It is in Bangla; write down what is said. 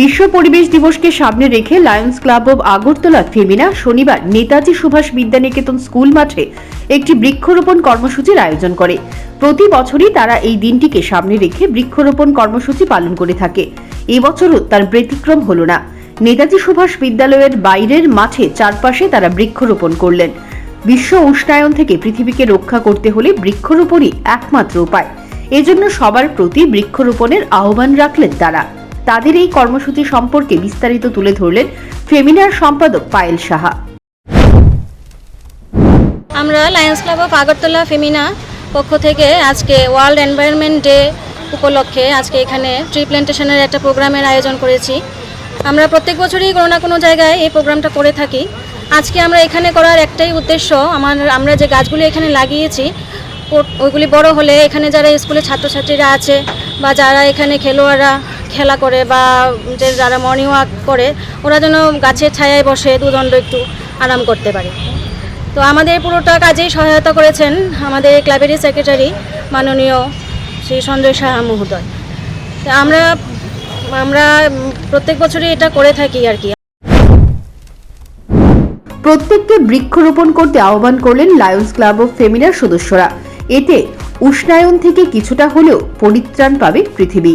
বিশ্ব পরিবেশ দিবসকে সামনে রেখে Lions Club of Agartala Femina শনিবার নেতাজি সুভাষ বিদ্যানিকেতন স্কুল মাঠে একটি বৃক্ষরোপণ কর্মসূচির আয়োজন করে। প্রতি বছরই তারা এই দিনটিকে সামনে রেখে বৃক্ষরোপণ কর্মসূচি পালন করে থাকে। এবছরও তার ব্যতিক্রম হল না। নেতাজি সুভাষ বিদ্যালয়ের বাইরের মাঠে চারপাশে তারা বৃক্ষরোপণ করলেন। বিশ্ব উষ্ণায়ন থেকে পৃথিবীকে রক্ষা করতে হলে বৃক্ষরোপণই একমাত্র উপায়। এজন্য সবার প্রতি বৃক্ষরোপণের আহ্বান রাখলেন তারা। তাদের এই কর্মসূচি সম্পর্কে বিস্তারিত তুলে ধরলেন ফেমিনার সম্পাদক পায়েল সাহা। আমরা Lions Club of Agartala Femina পক্ষ থেকে আজকে ওয়ার্ল্ড এনভায়রনমেন্ট ডে উপলক্ষে আজকে এখানে ট্রি প্ল্যান্টেশনের একটা প্রোগ্রামের আয়োজন করেছি। আমরা প্রত্যেক বছরই কোনো না কোনো জায়গায় এই প্রোগ্রামটা করে থাকি। আজকে আমরা এখানে করার একটাই উদ্দেশ্য, আমার আমরা যে গাছগুলি এখানে লাগিয়েছি ওইগুলি বড় হলে এখানে যারা স্কুলের ছাত্রছাত্রীরা আছে বা যারা এখানে খেলোয়াড়রা খেলা করে বা যে যারা মর্নিং ওয়াক করে, ওরা যেন গাছের ছায়ায় বসে দুদণ্ড একটু আরাম করতে পারে। তো আমাদের পুরোটা কাজেই সহায়তা করেছেন আমাদের ক্লাবেরই সেক্রেটারি মাননীয় শ্রী সঞ্জয় সাহা মহোদয়। তো আমরা আমরা প্রত্যেক বছরই এটা করে থাকি আর কি। প্রত্যেককে বৃক্ষরোপণ করতে আহ্বান করলেন লায়ন্স ক্লাব অফ ফেমিনার সদস্যরা। এতে উষ্ণায়ন থেকে কিছুটা হলেও পরিত্রাণ পাবে পৃথিবী।